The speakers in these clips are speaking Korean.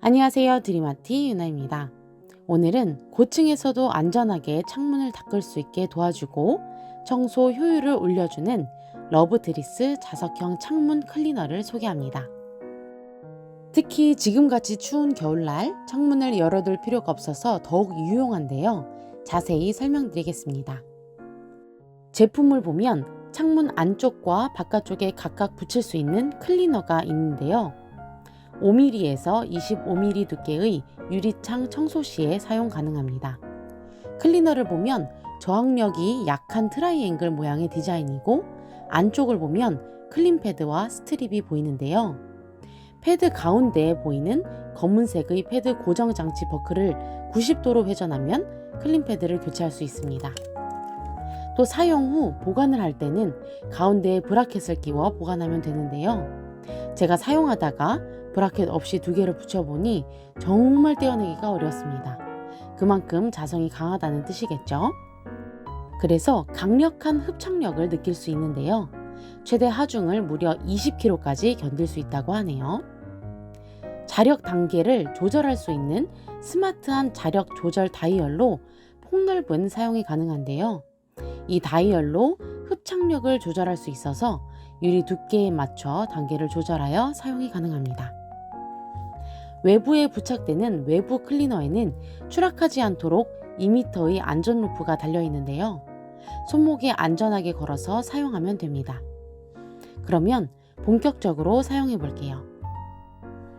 안녕하세요. 드리마티 유나입니다. 오늘은 고층에서도 안전하게 창문을 닦을 수 있게 도와주고 청소 효율을 올려주는 러브드리스 자석형 창문 클리너를 소개합니다. 특히 지금같이 추운 겨울날 창문을 열어둘 필요가 없어서 더욱 유용한데요. 자세히 설명드리겠습니다. 제품을 보면 창문 안쪽과 바깥쪽에 각각 붙일 수 있는 클리너가 있는데요. 5mm에서 25mm 두께의 유리창 청소 시에 사용 가능합니다. 클리너를 보면 저항력이 약한 트라이앵글 모양의 디자인이고 안쪽을 보면 클린 패드와 스트립이 보이는데요. 패드 가운데에 보이는 검은색의 패드 고정 장치 버클을 90도로 회전하면 클린 패드를 교체할 수 있습니다. 또 사용 후 보관을 할 때는 가운데에 브라켓을 끼워 보관하면 되는데요. 제가 사용하다가 브라켓 없이 두 개를 붙여보니 정말 떼어내기가 어렵습니다. 그만큼 자성이 강하다는 뜻이겠죠. 그래서 강력한 흡착력을 느낄 수 있는데요. 최대 하중을 무려 20kg까지 견딜 수 있다고 하네요. 자력 단계를 조절할 수 있는 스마트한 자력 조절 다이얼로 폭넓은 사용이 가능한데요. 이 다이얼로 흡착력을 조절할 수 있어서 유리 두께에 맞춰 단계를 조절하여 사용이 가능합니다. 외부에 부착되는 외부 클리너에는 추락하지 않도록 2m의 안전 루프가 달려 있는데요. 손목에 안전하게 걸어서 사용하면 됩니다. 그러면 본격적으로 사용해 볼게요.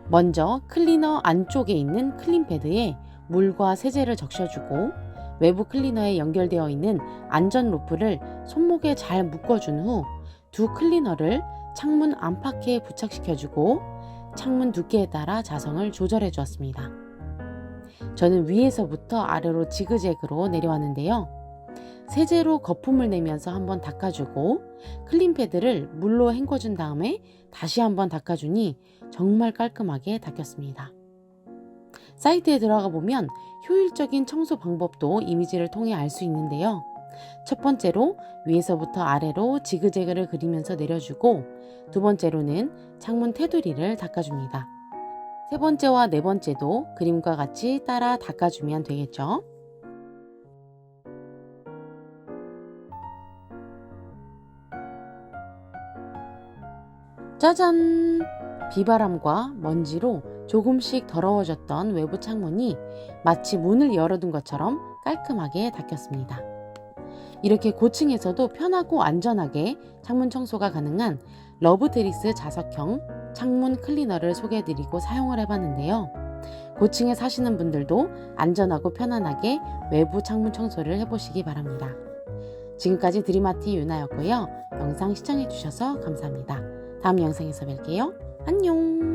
먼저 클리너 안쪽에 있는 클린 패드에 물과 세제를 적셔주고 외부 클리너에 연결되어 있는 안전 루프를 손목에 잘 묶어준 후 두 클리너를 창문 안팎에 부착시켜주고 창문 두께에 따라 자성을 조절해 주었습니다. 저는 위에서부터 아래로 지그재그로 내려왔는데요. 세제로 거품을 내면서 한번 닦아주고 클린 패드를 물로 헹궈준 다음에 다시 한번 닦아주니 정말 깔끔하게 닦였습니다. 사이트에 들어가 보면 효율적인 청소 방법도 이미지를 통해 알 수 있는데요. 첫 번째로 위에서부터 아래로 지그재그를 그리면서 내려주고 두 번째로는 창문 테두리를 닦아줍니다. 세 번째와 네 번째도 그림과 같이 따라 닦아주면 되겠죠. 짜잔! 비바람과 먼지로 조금씩 더러워졌던 외부 창문이 마치 문을 열어둔 것처럼 깔끔하게 닦였습니다. 이렇게 고층에서도 편하고 안전하게 창문 청소가 가능한 러브드리스 자석형 창문 클리너를 소개해드리고 사용을 해봤는데요. 고층에 사시는 분들도 안전하고 편안하게 외부 창문 청소를 해보시기 바랍니다. 지금까지 드리마티 유나였고요. 영상 시청해주셔서 감사합니다. 다음 영상에서 뵐게요. 안녕!